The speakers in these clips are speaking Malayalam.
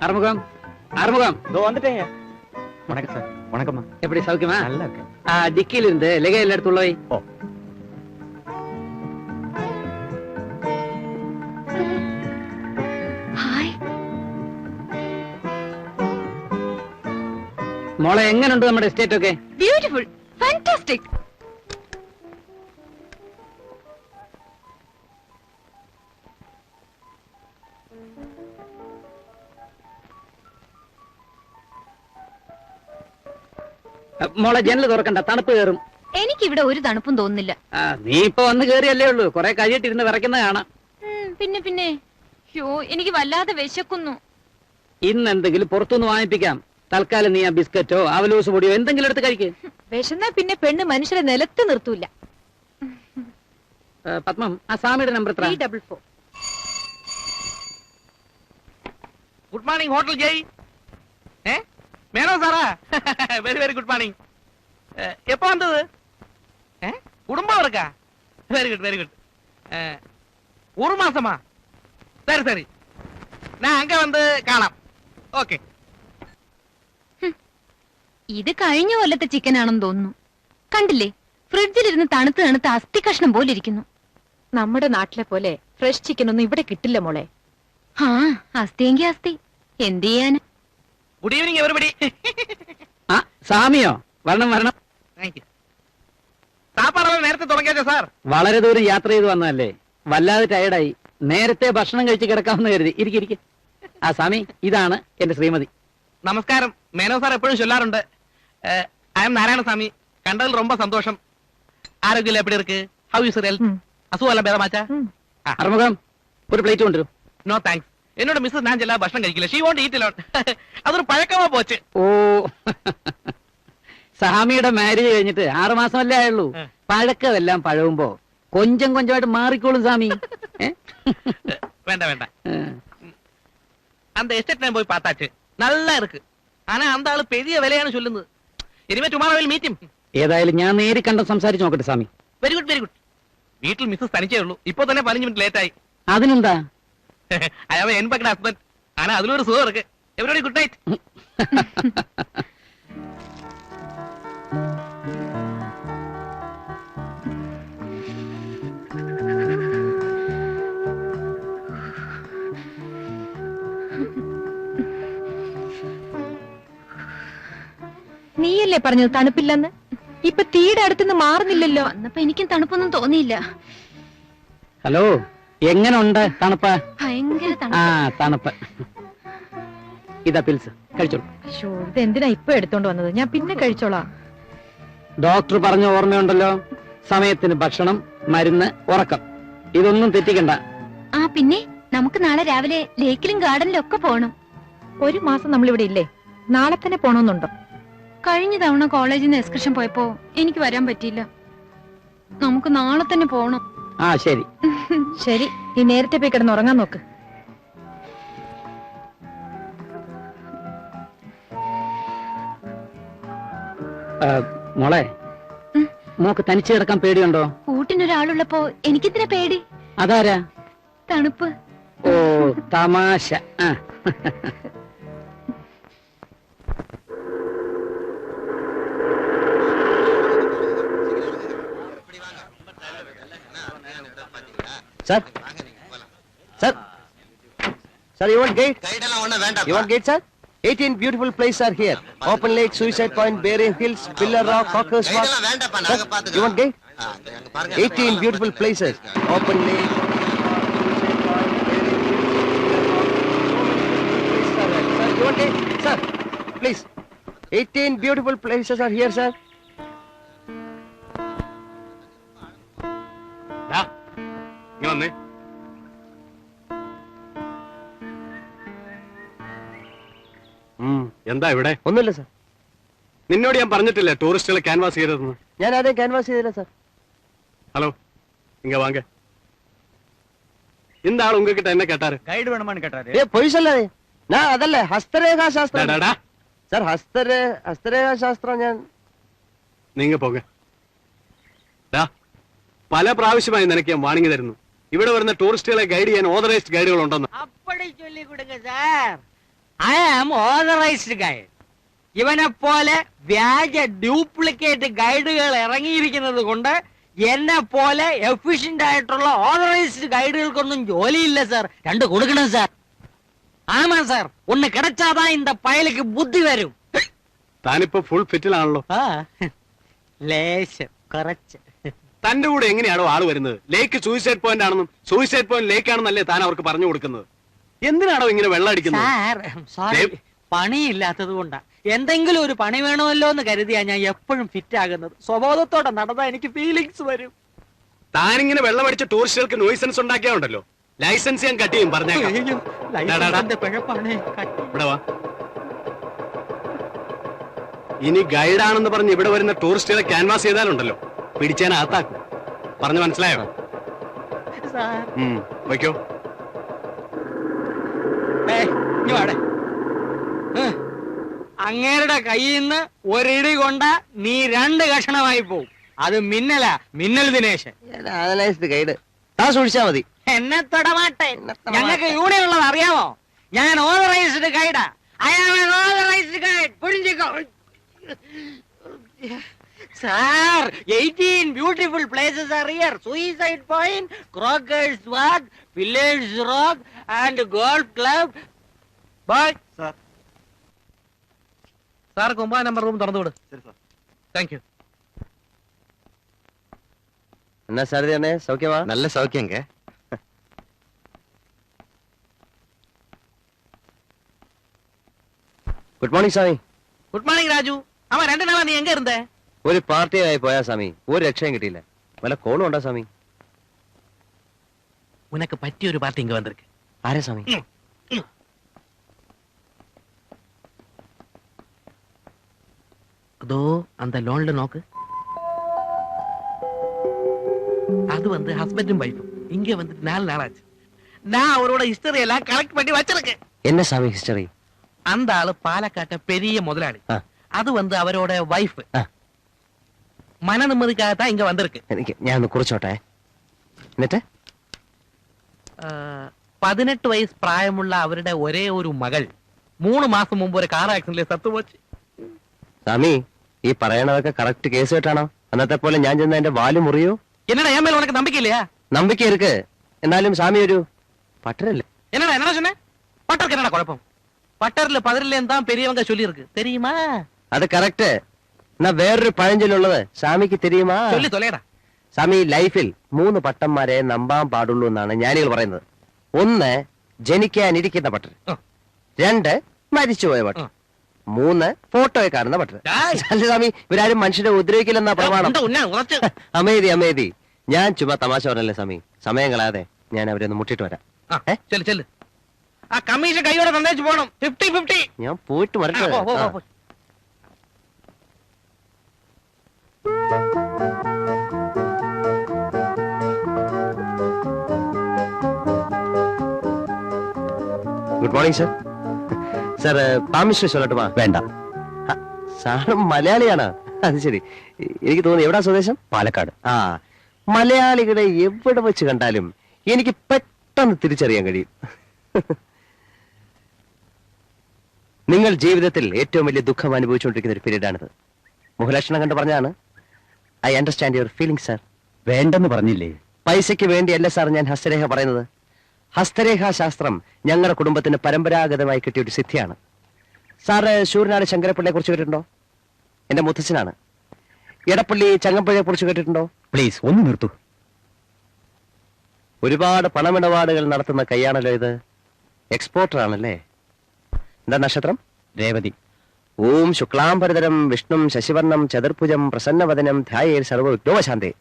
அறுமுகம் அறுமுகம் இதோ வந்துட்டேங்க வணக்கம் சார் வணக்கம்மா எப்படி சௌக்கியமா நல்லா இருக்கேன் ஆ, டிக்கில இருந்து லெகையில் எடுத்து உள்ள வை. ஓ ഹായ് മോളെ എങ്ങനെയുണ്ട് നമ്മുടെ എസ്റ്റേറ്റ് ഒക്കെ ബ്യൂട്ടിഫുൾ ഫാന്റാസ്റ്റിക് മോളെ ജനൽ തുറക്കണ്ട തണുപ്പ് കയറും. എനിക്കിവിടെ ഒരു തണുപ്പും തോന്നുന്നില്ല. ആ, നീ ഇപ്പൊ വന്ന് കേറിയല്ലേ ഉള്ളൂ. കൊറേ കഴിയിട്ടിരുന്ന് വിറയ്ക്കുന്ന കാണാം. പിന്നെ പിന്നെ. എനിക്ക് വല്ലാതെ വിശക്കുന്നു. ഇന്ന് എന്തെങ്കിലും പുറത്തുനിന്ന് വാങ്ങിപ്പിക്കാം. തൽക്കാലം നീ ആ ബിസ്ക്കറ്റോ അവലൂസ് പൊടിയോ എന്തെങ്കിലും എടുത്ത് കഴിക്ക്. വിശന്നാ പിന്നെ പെണ്ണ് മനുഷ്യരെ നിലത്ത് നിർത്തൂല. പത്മം ആ സ്വാമിയുടെ നമ്പർ എത്ര three double four. Good morning hotel Jai. ഏ? மேனோ சாரா வெரி வெரி குட் மார்னிங் எப்போ வந்தது ஏ குடும்பம் இருக்கா வெரி குட் வெரி குட் ஒரு மாசமா சரி சரி நான் அங்க வந்து காணாம் ஓகே ഇത് കഴിഞ്ഞ കൊല്ലത്തെ ചിക്കൻ ആണെന്ന് തോന്നുന്നു കണ്ടില്ലേ ഫ്രിഡ്ജിലിരുന്ന് തണുത്ത് തണുത്ത് അസ്ഥി കഷ്ണം പോലെ ഇരിക്കുന്നു നമ്മുടെ നാട്ടിലെ പോലെ ഫ്രഷ് ചിക്കൻ ഒന്നും ഇവിടെ കിട്ടില്ല മോളെ ആ അസ്ഥിയെങ്കി അസ്ഥി എന്ത് ചെയ്യാന് குட் ஈவினிங் எவரிபடி ആ സ്വാമിയോ വരണം വരണം தேங்க்யூ சாப்பாடெல்லாம் நேரத்தை தொடங்கியாச்சா சார் വളരെ ദൂരം യാത്ര ചെയ്ത് വന്നതല്ലേ വല്ലാതെ ടയർഡായി നേരത്തെ ഭക്ഷണം കഴിച്ച് കിടക്കാമെന്ന് കരുതി ഇരിക്കെ ഇരിക്കെ ആ സ്വാമി ഇതാണ് എന്റെ ശ്രീമതി நமஸ்காரம் மேனோ சார் எப்பொழுதும் சொல்லாருண்டு ஐ எம் நாராயணசாமி கண்டதில் ரொம்ப சந்தோஷம் ஆரோக்கியம் எப்படி இருக்கு ஹவ் யூஸ் ஹெல்த் ഉം. அசுவெல்லாம் பேதமாச்சா ഉം. അറുമുഖം ഒരു പ്ലേറ്റ് കൊണ്ടുവരും நோ தேங்க்ஸ் என்னோட மிஸ்ஸஸ் நான் செல்லா பஷ்டம் കഴിക്കില്ല ஷீ வாண்ட் ஈட் அலோன் அது ஒரு பழக்கமா போச்சு ഓ സ്വാമിയുടെ മാരേജ് കഴിഞ്ഞിട്ട് ആറു മാസമല്ലേ ആയുള്ളൂ ഏ. പഴക്കമെല്ലാം പഴകുമ്പോ കൊഞ്ചം കൊഞ്ചമായിട്ട് മാറിക്കോളും സ്വാമി ഏ? வேண்டாம் வேண்டாம் ഏ. அந்த எஸ்டேட் நான் போய் பார்த்தாச்சு நல்லா இருக்கு ஆனா அந்த ஆளு பெரிய விலையான்னு சொல்லுது இனிமே டுமாரோ வில் மீட் ഏതായാലും ഞാൻ നേരി കണ്ട സംസാരിച്ച് നോക്കട്ടെ സ്വാമി വെരി ഗുഡ് വെരി ഗുഡ് വീട്ടിൽ മിസ്സസ് തനിച്ചേ ഉള്ളൂ ഇപ്പൊ തന്നെ പതിനഞ്ച് മിനിറ്റ് ലേറ്റ് ആയി അതിനെന്താ അയാൾ എൻപക്കട ഹസ്ബൻഡ് ആനാ അതിലൊരു സുഖം ഇറക്ക് എവരോട് ഗുഡ് നൈറ്റ് നീയല്ലേ പറഞ്ഞത് തണുപ്പില്ലെന്ന്? ഇപ്പൊ തീയുടെ അടുത്തുനിന്ന് മാറുന്നില്ലല്ലോ. അന്നപ്പോ എനിക്കും തണുപ്പൊന്നും തോന്നിയില്ല. ഹലോ. എങ്ങനെ ഉണ്ട് തണുപ്പ്? ഭയങ്കര ആ തണുപ്പ്. ഇതാ പിൽസ് കഴിച്ചോളൂ. ഇത് എന്തിനാ ഇപ്പൊ എടുത്തോണ്ട് വന്നത്? ഞാൻ പിന്നെ കഴിച്ചോളാം. ഡോക്ടർ പറഞ്ഞ ഓർമ്മയുണ്ടല്ലോ? സമയത്തിന് ഭക്ഷണം മരുന്ന് ഉറക്കം. ഇതൊന്നും തെറ്റിക്കണ്ട. ആ പിന്നെ നമുക്ക് നാളെ രാവിലെ ലേക്കിലും ഗാർഡനിലും ഒക്കെ പോണം. ഒരു മാസം നമ്മൾ ഇവിടെ ഇല്ലേ? നാളെ തന്നെ പോണോന്നുണ്ടോ? കഴിഞ്ഞ തവണ കോളേജിൽ നിന്ന് എക്സ്കർഷൻ പോയപ്പോ എനിക്ക് വരാൻ പറ്റിയില്ല. നമുക്ക് നാളെ തന്നെ പോണം. ആ ശരി. ശരി നീ നേരത്തെ പോയി കിടന്ന് ഉറങ്ങാൻ നോക്ക്. ആ, മോളെ ഉം. മോക്ക് തനിച്ച് കിടക്കാൻ പേടിയുണ്ടോ? കൂട്ടിനൊരാളുള്ളപ്പോ എനിക്കിതിനെ പേടി? അതാരാ? തണുപ്പ്. ഓ തമാശ. ആ. Sir sir sir you want guide guide எல்லாம் ஒண்ணும் வேண்டாம் you want guide sir 18 beautiful places are here. Open Lake, Suicide Point, Bering Hills, Pillar Rock, Cockers guide Walk. எல்லாம் வேண்டாம்ப்பா Sir, நாங்க you பாத்துக்கிறோம் want guide? ஆ, அங்க- அங்க பாருங்க 18 beautiful places. Open Lake. Sir, you want guide? Sir, please. 18 beautiful places are here, sir. വന്നേ. എന്താ ഇവിടെ? ഒന്നുമില്ല സാർ. നിന്നോട് ഞാൻ പറഞ്ഞിട്ടില്ലേ ടൂറിസ്റ്റുകളെ ക്യാൻവാസ് ചെയ്തതെന്ന്? ഞാൻ ആദ്യം ക്യാൻവാസ് ചെയ്തില്ല സാർ. ഹലോ ഇങ്ങ வாங்க இந்த ஆள் உங்ககிட்ட என்ன கேட்டாரு ഗൈഡ് வேணுமான்னு கேட்டாரு ஏ பொய் சொல்லாதே நான் அதல்ல ஹஸ்தரேகா சாஸ்திரம் டடா சார் ஹஸ்தரே ശാസ്ത്രം ഞാൻ നിങ്ങൾ പോക പല പ്രാവശ്യമായി നിനക്ക് ഞാൻ വാണിങ്ങി തരുന്നു. ഇവിടെ വരുന്ന ടൂറിസ്റ്റുകളെ ഗൈഡ് ചെയ്യാൻ ഓതറൈസ്ഡ് ഗൈഡുകൾ ഉണ്ടെന്ന് அப்படி சொல்லி கொடுங்க sir I am authorised guide ഇവനെ പോലെ വ്യാജ ഡ്യൂപ്ലിക്കേറ്റ് ഗൈഡുകൾ ഇറങ്ങിയിരിക്കുന്നത് കൊണ്ട് എന്നെ പോലെ എഫിഷ്യന്റ് ആയിട്ടുള്ള ഓതറൈസ്ഡ് ഗൈഡുകൾക്കൊന്നും ജോലിയില്ല സാർ രണ്ട് കൊടുക്കണം സാർ ആമാ സാർ ഒന്ന് കിടച്ചാതാ இந்த பயலுக்கு ബുദ്ധി വരും താനിപ്പോ ഫുൾ ഫിറ്റിലാണല്ലോ ആ ലേശം കുറച്ച് തന്റെ കൂടെ എങ്ങനെയാണോ ആൾ വരുന്നത്? ലേക്ക് സൂയിസൈഡ് പോയിന്റ് ആണെന്നും സൂയിസൈഡ് പോയിന്റ് ലേക്ക് ആണെന്നല്ലേ താൻ അവർക്ക് പറഞ്ഞു കൊടുക്കുന്നത്? എന്തിനാണോ ഇങ്ങനെ വെള്ളം അടിക്കുന്നത്? പണിയില്ലാത്തത് കൊണ്ടാ. എന്തെങ്കിലും ഒരു പണി വേണമല്ലോ എന്ന് കരുതിയാ ഞാൻ എപ്പോഴും ഫിറ്റ് ആകുന്നത്. സ്വബോധത്തോടെ നടന്നാ എനിക്ക് ഫീലിങ്സ് വരും. താനിങ്ങനെ വെള്ളം അടിച്ച ടൂറിസ്റ്റുകൾക്ക് നോയിസൻസ് ഉണ്ടാക്കിയാണ്ടല്ലോ ലൈസൻസ് ഞാൻ കട്ട് ചെയ്യും പറഞ്ഞേക്കാം. ഇനി ഗൈഡാണെന്ന് പറഞ്ഞ് ഇവിടെ വരുന്ന ടൂറിസ്റ്റുകളെ ക്യാൻവാസ് ചെയ്താലുണ്ടല്ലോ. പിടിച്ചാൻ അകത്താക്കും പറഞ്ഞു മനസ്സിലായോ? വയ്ക്കോ. അങ്ങേരുടെ കയ്യിൽ നിന്ന് ഒരിടി കൊണ്ട നീ രണ്ട് കഷണമായി പോവും. അത് മിന്നല മിന്നൽ ദിനേശൻ. ഗൈഡ്. താ സൂക്ഷിച്ചാ മതി. എന്നെ തൊടമാട്ടെ. ഞങ്ങൾക്ക് യൂണിയൻ ഉള്ളത് അറിയാമോ? ഞാൻ authorised ഗൈഡാ. I am authorised guide Sir, 18 beautiful places are here. Suicide Point, Crockett's Walk, Village Rock and Golf Club. Bye. Sir. Sir, go by number room. Sir, sir. Thank you. എന്നാ സാരതി അണ്ണേ സൗഖ്യമാ നല്ല സൗഖ്യങ്ക good morning Swamy good morning Raju அவன் ரெண்டு நாளா நீ எங்க இருந்த ഒരു പാർട്ടിയായി പോയാ സ്വാമി ഒരു രക്ഷയും കിട്ടിയില്ല വല്ല കോളും ഉണ്ടോ സ്വാമി உனக்கு பற்றி ஒரு பார்ட்டி இங்க வந்திருக்கு ആരാ സ്വാമി அதோ அந்த லோன்ல நோக்கு அது வந்து ஹஸ்பண்டும் வைஃபும் இங்க வந்துட்டு நாலு நாளாச்சு நான் அவரோட ஹிஸ்டரி எல்லாம் கலெக்ட் பண்ணி வச்சிருக்கேன் என்ன സ്വാമി ഹിസ്റ്ററി அந்த ஆளு பாலக்காட்ட பெரிய முதலாளி ஆ. അത് വന്ന് അവരോടെ വൈഫ് மன ഇങ്ങ தான் എനിക്ക് ഞാൻ ഒന്ന് കുറിച്ചോട്ടെ. എന്നിട്ട്? പതിനെട്ട് വയസ്സ് പ്രായമുള്ള അവരുടെ ഒരേ ഒരു മകൾ. മൂന്ന് മാസം മുമ്പ് ഒരു കാർ ആക്സിഡന്റിൽ സത്തുപോച്ച്. സ്വാമി ഈ പറയണതൊക്കെ കറക്റ്റ് കേസുമായിട്ടാണോ അന്നത്തെ പോലെ ഞാൻ ചെന്ന എന്റെ വാൽ മുറിയോ? എന്നാ ഞാൻ மேல உனக்கு நம்பிக்கை നമ്പിക്ക ഇരിക്ക് എന്നാലും സ്വാമി ഒരു പട്ടരല്ലേ? എന്നാ എന്നാ ചെന്നെ പട്ടർക്ക് എന്നാ കുഴപ്പം? பட்டர்ல பதிரிலேன்னு എന്താ പെരിയവങ്ക சொல்லியிருக்கு தெரியுமா അത് കറക്റ്റ്. എന്നാ വേറൊരു പഴഞ്ചൊല്ലുള്ളത് സ്വാമിക്ക് തിരിയുമാ? സ്വാമി ലൈഫിൽ മൂന്ന് പട്ടന്മാരെ നമ്പാൻ പാടുള്ളൂ എന്നാണ് ജ്ഞാനികൾ പറയുന്നത്. ഒന്ന് ജനിക്കാനിരിക്കുന്ന പട്ടൻ. രണ്ട് മരിച്ചുപോയ പട്ടൻ. മൂന്ന് ഫോട്ടോയെ കാണുന്ന പട്ടൻ. സ്വാമി ഇവരാരും മനുഷ്യരെ ഉപദ്രവിക്കില്ലെന്നാ പ്രമാണം. അമേദി അമേദി. ഞാൻ ചുമ്മാ തമാശ പറഞ്ഞല്ലേ സ്വാമി? സമയം കളയാതെ ഞാൻ അവരെ ഒന്ന് മുട്ടിട്ട് വരാം. ആ, കമ്മീഷൻ കൈയോടെ തന്നേച്ച് പോണം. Fifty fifty. ഞാൻ പോയിട്ട് വരട്ടെ. ഗുഡ് മോർണിംഗ് സർ സാർ താമസിച്ച് ചൊല്ലട്ടുമാ വേണ്ട. സാറ് മലയാളിയാണ്. അത് ശരി. എനിക്ക് തോന്നുന്നു എവിടാ സ്വദേശം? പാലക്കാട്. ആ മലയാളികളെ എവിടെ വെച്ച് കണ്ടാലും എനിക്ക് പെട്ടെന്ന് തിരിച്ചറിയാൻ കഴിയും. നിങ്ങൾ ജീവിതത്തിൽ ഏറ്റവും വലിയ ദുഃഖം അനുഭവിച്ചുകൊണ്ടിരിക്കുന്ന ഒരു പീരീഡാണിത് മുഖലക്ഷണം കണ്ടു പറഞ്ഞാണ് I understand your feeling sir വേണ്ടെന്ന് പറഞ്ഞില്ലേ? പൈസയ്ക്ക് വേണ്ടിയല്ല സാർ ഞാൻ ഹസ്തരേഖ പറയുന്നത്. ഹസ്തരേഖാ ശാസ്ത്രം ഞങ്ങളുടെ കുടുംബത്തിന് പരമ്പരാഗതമായി കിട്ടിയ ഒരു സിദ്ധിയാണ്. സാറ് ശൂരനാട് ശങ്കരപ്പിള്ളിയെ കുറിച്ച് കേട്ടിട്ടുണ്ടോ? എന്റെ മുത്തച്ഛനാണ്. എടപ്പള്ളി ചങ്ങമ്പുഴയെ കുറിച്ച് കേട്ടിട്ടുണ്ടോ? പ്ലീസ് ഒന്ന് നിർത്തു. ഒരുപാട് പണമിടപാടുകൾ നടത്തുന്ന കൈയാണല്ലോ ഇത്. എക്സ്പോർട്ടർ ആണല്ലേ? എന്താ നക്ഷത്രം? രേവതി. ഓം ശുക്ലാംബരതരം വിഷ്ണും ശശിവർണം ചതുർഭുജം പ്രസന്നവദനം ധ്യായേർ സർവ വിഘ്നോപശാന്തേ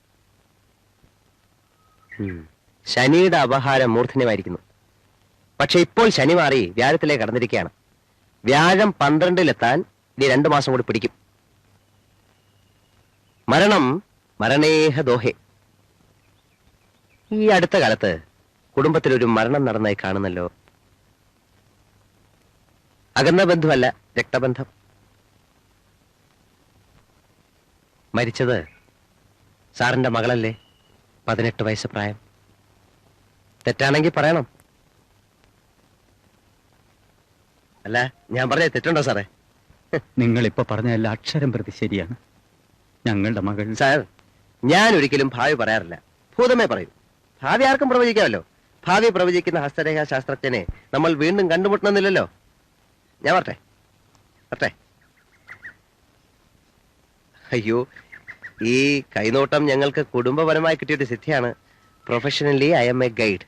ഉം. ശനിയുടെ അപഹാരം മൂർധന്യമായിരിക്കുന്നു പക്ഷെ ഇപ്പോൾ ശനി മാറി വ്യാഴത്തിലേക്ക് കടന്നിരിക്കുകയാണ്. വ്യാഴം പന്ത്രണ്ടിലെത്താൻ ഇനി രണ്ടു മാസം കൂടി പിടിക്കും. മരണം മരണേഹ ദോഹെ. ഈ അടുത്ത കാലത്ത് കുടുംബത്തിൽ ഒരു മരണം നടന്നായി കാണുന്നല്ലോ. അകന്ന ബന്ധുവല്ല രക്തബന്ധം. മരിച്ചത് സാറിന്റെ മകളല്ലേ? പതിനെട്ട് വയസ്സ് പ്രായം. തെറ്റാണെങ്കിൽ പറയണം. അല്ല ഞാൻ പറഞ്ഞ തെറ്റുണ്ടോ സാറേ? നിങ്ങൾ ഇപ്പൊ പറഞ്ഞ എല്ലാ അക്ഷരം പ്രതി ശരിയാണ്. ഞങ്ങളുടെ മകൾ സാർ ഞാൻ ഒരിക്കലും ഭാവി പറയാറില്ല. ഭൂതമേ പറയൂ. ഭാവി ആർക്കും പ്രവചിക്കാമല്ലോ. ഭാവി പ്രവചിക്കുന്ന ഹസ്തരേഖാ ശാസ്ത്രജ്ഞനെ നമ്മൾ വീണ്ടും കണ്ടുമുട്ടണമെന്നില്ലല്ലോ. ഞാൻ പറട്ടെ പറട്ടെ അയ്യോ ഈ കൈനോട്ടം ഞങ്ങൾക്ക് കുടുംബപരമായി കിട്ടിയൊരു സിദ്ധിയാണ്. Professionally I am a guide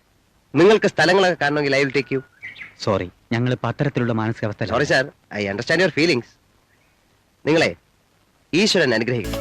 നിങ്ങൾക്ക് സ്ഥലങ്ങളൊക്കെ കാണണമെങ്കിൽ I will take you sorry ഞങ്ങൾ പത്തരത്തിലുള്ള മാനസികാവസ്ഥ sorry sir I understand your feelings നിങ്ങളെ ഈശ്വരൻ അനുഗ്രഹിക്കും.